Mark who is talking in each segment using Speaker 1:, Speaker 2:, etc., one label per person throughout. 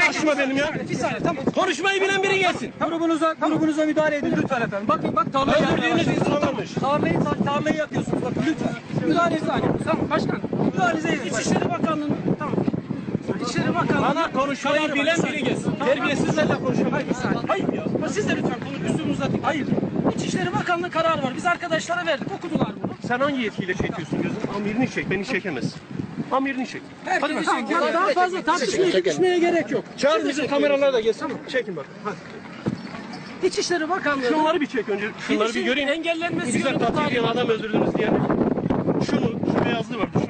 Speaker 1: karşıma benim ya.
Speaker 2: Bir saniye tamam.
Speaker 1: Konuşmayı bilen biri gelsin.
Speaker 2: Grubunuza, grubunuza müdahale edin lütfen efendim. Bakın bak tarlayı
Speaker 1: Öldürdüğünüz insan varmış.
Speaker 2: Tarlayı, tarlayı yakıyorsunuz bakın lütfen. Müdahalenizi edin. Tamam başkan. Müdahalenizi edin. İçişleri Bakanlığı'nın tamam. İçişleri Bakanlığı.
Speaker 1: Bana konuşmayı bilen biri gelsin. Terbiyesizlerle konuşamayız.
Speaker 2: Hayır ya. Ama Siz de lütfen konuş üstünüzü atın. Hayır. İçişleri Bakanlığı kararı var. Biz arkadaşlara verdik. Okudular bunu.
Speaker 1: Sen hangi yetkiyle çekiyorsun gözüm? Amirini çek, beni çekemez. Amirini çek.
Speaker 2: Herkes tamam, daha fazla tartışmaya gitmeye gerek yok.
Speaker 1: Çağır bizim kameralar da gelsin. Çekin bak. Hadi.
Speaker 2: İçişleri Bakanlığı
Speaker 1: Şunları bir çek önce. Şunları bir göreyim.
Speaker 2: engellenmesi
Speaker 1: katil diyen adam öldürdünüz diye. Şunu, şu beyazlı var. Şunları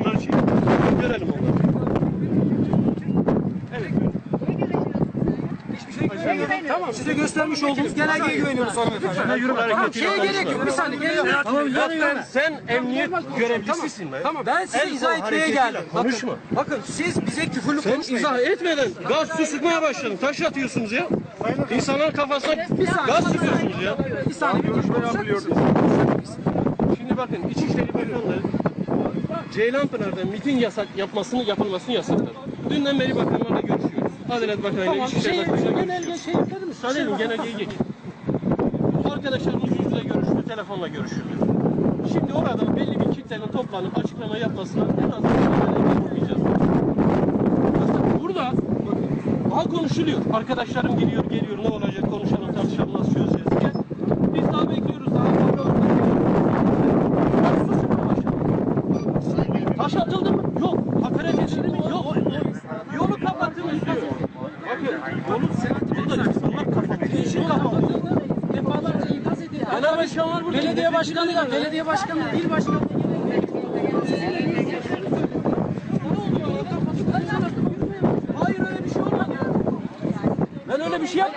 Speaker 2: Tamam size göstermiş olduğumuz genelgeye güveniyoruz hanımefendi.
Speaker 1: Yürü hareket
Speaker 2: Şeye gerek yok. Bir saniye gerek yok.
Speaker 1: Lütfen sen emniyet görevlisisin be.
Speaker 2: Tamam ben size izah etmeye geldim. Bakın,
Speaker 1: konuşma.
Speaker 2: bakın siz bize küfürlü
Speaker 1: Sen
Speaker 2: konuşmayın.
Speaker 1: izah etmeden gaz su sıkmaya başladın. Taş atıyorsunuz ya. İnsanların kafasına gaz sıkıyorsunuz ya.
Speaker 2: Bir saniye görüşme
Speaker 1: Şimdi bakın İçişleri Bakanlığı Ceylanpınar'da miting yasak yapmasını yapılmasını yasakladı. Dünden beri bakanlarla görüşüyoruz. Adalet Bakanı'yla
Speaker 2: Tamam
Speaker 1: İçişleri
Speaker 2: şey,
Speaker 1: Bakanı'yla
Speaker 2: şey yapalım mı?
Speaker 1: Müsaade edin genelgeyi geç. Arkadaşlarımız yüz yüze görüştü, telefonla görüşüldü. Şimdi orada belli bir kitlenin toplanıp açıklama yapmasına en az bir genelge okuyacağız. Aslında burada daha konuşuluyor. Arkadaşlarım geliyor, geliyor. Ne olacak? Konuşalım, tartışalım, nasıl çözeceğiz diye. Biz daha bekliyoruz. Daha fazla Taş atıldı mı? Yok. Hakaret edildi mi? Yok. Yolu kapattınız diyor. Bakın yolu burada insanlar kapattı. İşi kapattı.
Speaker 2: Defalarca ikaz edildi.
Speaker 1: Genel başkanlar burada.
Speaker 2: Belediye başkanı da, belediye başkanı, il başkanı. Hayır öyle bir şey olmadı.
Speaker 1: Ben öyle bir şey yap.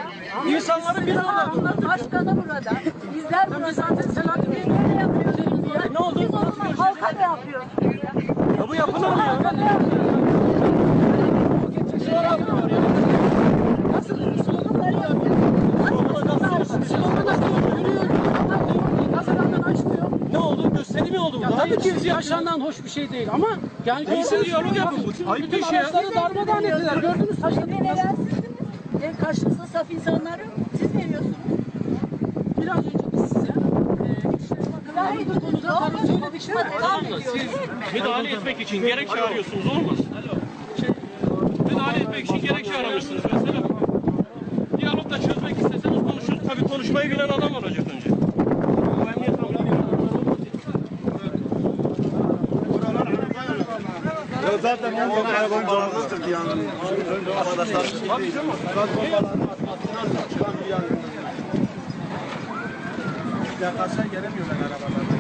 Speaker 1: İnsanları bir arada.
Speaker 3: Onlar başkanı burada. Bizler burada.
Speaker 2: zaten Selahattin Bey
Speaker 3: Böyle yapıyorsunuz ya.
Speaker 1: Ne oldu?
Speaker 3: Halka ne yapıyoruz?
Speaker 1: Ya bu yapılır mı ya?
Speaker 3: Halka ne yapıyoruz?
Speaker 2: nasıl sloganlar yapıyor? Sloganlar yürüyor. Gazetelerden açmıyor.
Speaker 1: Ne oldu? Gösteri mi oldu bu?
Speaker 2: Ya
Speaker 1: Daha
Speaker 2: tabii
Speaker 1: bir
Speaker 2: ki
Speaker 1: siz
Speaker 2: yaşanan hoş bir şey değil ama yani gördüğünüz gibi
Speaker 1: yapın bu.
Speaker 2: bütün,
Speaker 1: Ayıp
Speaker 2: bütün
Speaker 1: bir şey ya.
Speaker 2: araçları darmadağın ettiler. Gördünüz taşladı.
Speaker 3: Beni versiniz. En karşınızda saf insanları siz veriyorsunuz.
Speaker 2: Biraz önce biz size e, İçişleri Bakanlığı'nın bu konuda devam ediyor.
Speaker 1: Siz müdahale etmek için gerek çağırıyorsunuz olmaz. Müdahale etmek için gerek çağırmışsınız mesela. Diyalogla çözmek isteseniz konuşuruz. Tabii konuşmayı bilen adam olacak önce.
Speaker 4: zaten 10 tane arabanın canlısıdır ki yani. Arkadaşlar. Çıkan bir yangın. Yaklaşa gelemiyorlar arabalardan.